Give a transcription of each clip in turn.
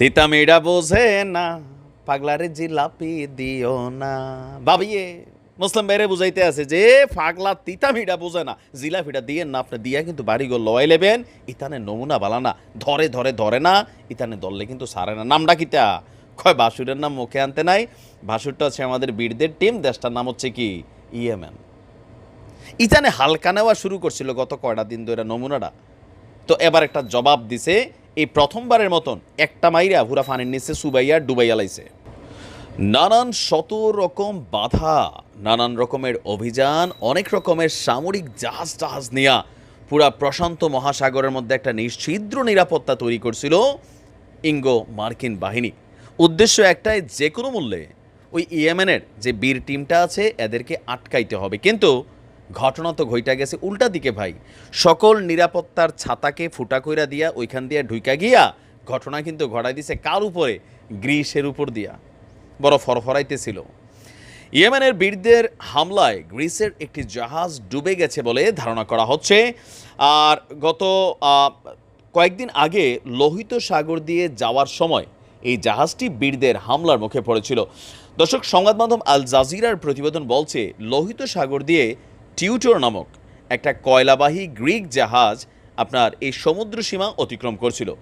তিতা মেয়েরা বোঝে না, পাগলারে জিলাপি দিও না। বাবিয়ে মুসলিম বাইরে বুঝাইতে আছে যে, পাগলা তিতা মিটা বোঝে না, জিলাপিটা দিয়ে না, আপনি দিয়া কিন্তু বাড়ি গো লয় লেবেন ইতানে নমুনা বালা না, ধরে ধরে ধরে না, ইতানে দললে কিন্তু সারে না। নামটা কিতা? কয়, বাসুরের নাম মুখে আনতে নাই। বাসুরটা হচ্ছে আমাদের বীরদের টিম, দেশটার নাম হচ্ছে কি? ইয়েমেন। ইতানে হালকা নেওয়া শুরু করছিল গত কয়টা দিন ধরে নমুনাটা। তো এবার একটা জবাব দিছে এই প্রথমবারের মতন একটা মাইরা ভুরা ফানির নিচে সুবাইয়া ডুবাইয়া লাইছে। নানান শত রকম বাধা, নানান রকমের অভিযান, অনেক রকমের সামরিক জাহাজ টাহাজ নিয়া পুরা প্রশান্ত মহাসাগরের মধ্যে একটা নিশ্ছিদ্র নিরাপত্তা তৈরি করছিল ইঙ্গো মার্কিন বাহিনী। উদ্দেশ্য একটাই, যে কোনো মূল্যে ওই ইয়েমেনের যে বীর টিমটা আছে, এদেরকে আটকাইতে হবে। কিন্তু ঘটনা তো ঘইটা গেছে, উল্টা দিকে ভাই। সকল নিরাপত্তার ছাতাকে ফুটা কইরা দিয়া ওইখান দিয়া ঢুইকা গিয়া ঘটনা কিন্তু ঘটাই দিছে কার উপরে? গ্রিসের উপর দিয়া। বড় ফরফরাইতেছিল। ইয়েমেনের বীরদের হামলায় গ্রিসের একটি জাহাজ ডুবে গেছে বলে ধারণা করা হচ্ছে। আর গত কয়েকদিন আগে লোহিত সাগর দিয়ে যাওয়ার সময় এই জাহাজটি বীরদের হামলার মুখে পড়েছিল। দর্শক, সংবাদ মাধ্যম আল জাজিরার প্রতিবেদন বলছে, লোহিত সাগর দিয়ে টিউটর নামক একটা কয়লাবাহী গ্রিক জাহাজ আপনার এই সমুদ্র সীমা অতিক্রম করছিল।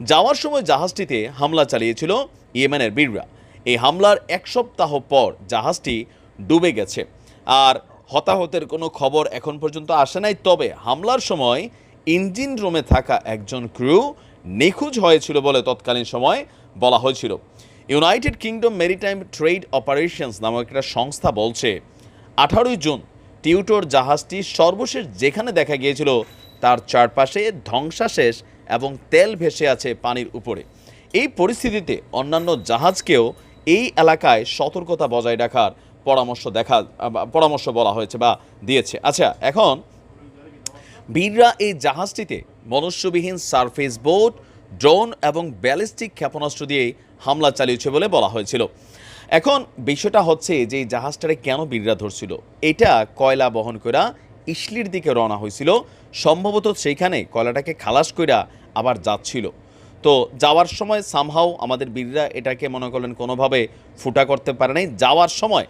যাওয়ার সময় জাহাজটিতে হামলা চালিয়েছিল ইয়েমেনের বীররা। এই হামলার এক সপ্তাহ পর জাহাজটি ডুবে গেছে। আর হতাহতের কোনো খবর এখন পর্যন্ত আসে নাই। তবে হামলার সময় ইঞ্জিন রুমে থাকা একজন ক্রু নিখোঁজ হয়েছিল বলে তৎকালীন সময় বলা হয়েছিল। United Kingdom Maritime Trade Operations নামক একটা সংস্থা বলছে, আঠারোই জুন টিউটর জাহাজটি সর্বশেষ যেখানে দেখা গিয়েছিল, তার চারপাশে ধ্বংসাশেষ এবং তেল ভেসে আছে পানির উপরে। এই পরিস্থিতিতে অন্যান্য জাহাজকেও এই এলাকায় সতর্কতা বজায় রাখার পরামর্শ দেখা, পরামর্শ বলা হয়েছে বা দিয়েছে। আচ্ছা এখন বীররা এই জাহাজটিতে মনুষ্যবিহীন সারফেস বোট, ড্রোন এবং ব্যালিস্টিক ক্ষেপণাস্ত্র দিয়ে হামলা চালিয়েছে বলে বলা হয়েছিল। এখন বিষয়টা হচ্ছে যে জাহাজটারে কেন বীররা ধরছিল? এটা কয়লা বহন করা ইসলির দিকে রওনা হয়েছিল সম্ভবত সেইখানে কয়লাটাকে খালাস কইরা আবার যাচ্ছিল। তো যাওয়ার সময় সামহাও আমাদের বীররা এটাকে মনে করলেন কোনোভাবে ফুটা করতে পারে নাই। যাওয়ার সময়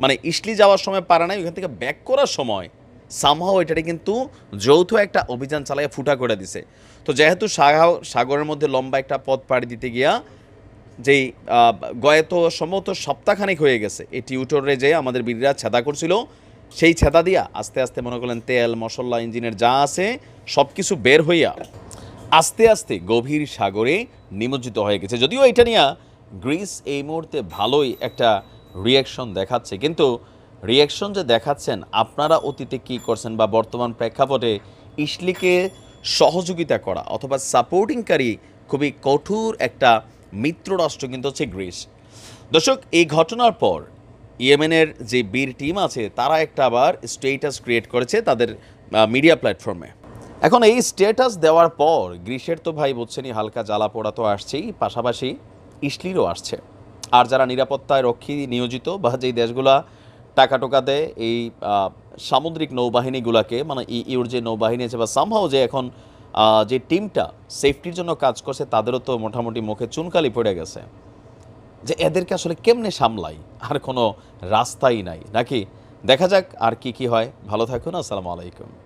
মানে ইসলি যাওয়ার সময় পারে নাই, ওইখান থেকে ব্যাক করার সময় সামহাও এটাকে কিন্তু যৌথ একটা অভিযান চালাইয়া ফুটা করে দিছে। তো যেহেতু সাগা- সাগরের মধ্যে লম্বা একটা পথ পাড়ি দিতে গিয়া যেই গত সম্ভবত সপ্তাহখানেক হয়ে গেছে। এই টিউটরে যে আমাদের বীররা ছেদা করছিল। সেই ছেদা দিয়া আস্তে আস্তে মনে করলেন তেল, মশলা, ইঞ্জিনের যা আছে সব কিছু বের হইয়া আস্তে আস্তে গভীর সাগরে নিমজ্জিত হয়ে গেছে। যদিও এটা নিয়ে গ্রিস এই মুহূর্তে ভালোই একটা রিয়াকশন দেখাচ্ছে। কিন্তু রিয়াকশন যে দেখাচ্ছেন, আপনারা অতীতে কি করছেন বা বর্তমান প্রেক্ষাপটে ইসলিকে সহযোগিতা করা অথবা সাপোর্টিংকারী খুবই কঠোর একটা মিত্র রাষ্ট্র কিন্তু হচ্ছে গ্রিস। দর্শক, এই ঘটনার পর ইয়েমেনের যে বীর টিম আছে, তারা একটা আবার স্টেটাস ক্রিয়েট করেছে তাদের মিডিয়া প্ল্যাটফর্মে এখন এই স্টেটাস দেওয়ার পর গ্রীষ্মের তো ভাই বুঝছেনই, হালকা জ্বালা পোড়া তো আসছেই, পাশাপাশি ইসলিরও আসছে। আর যারা নিরাপত্তায় রক্ষী নিয়োজিত বা যেই দেশগুলা টাকা টোকা দেয় এই সামুদ্রিক নৌবাহিনীগুলাকে মানে ইউর যে নৌবাহিনী আছে বা সামহাও যে এখন যে টিমটা সেফটির জন্য কাজ করছে, তাদেরও তো মোটামুটি মুখে চুনকালি পড়ে গেছে। যে এদেরকে আসলে কেমনে সামলাই? আর কোনো রাস্তাই নাই। নাকি? দেখা যাক আর কি কি হয়। ভালো থাকুন, আসসালামু আলাইকুম।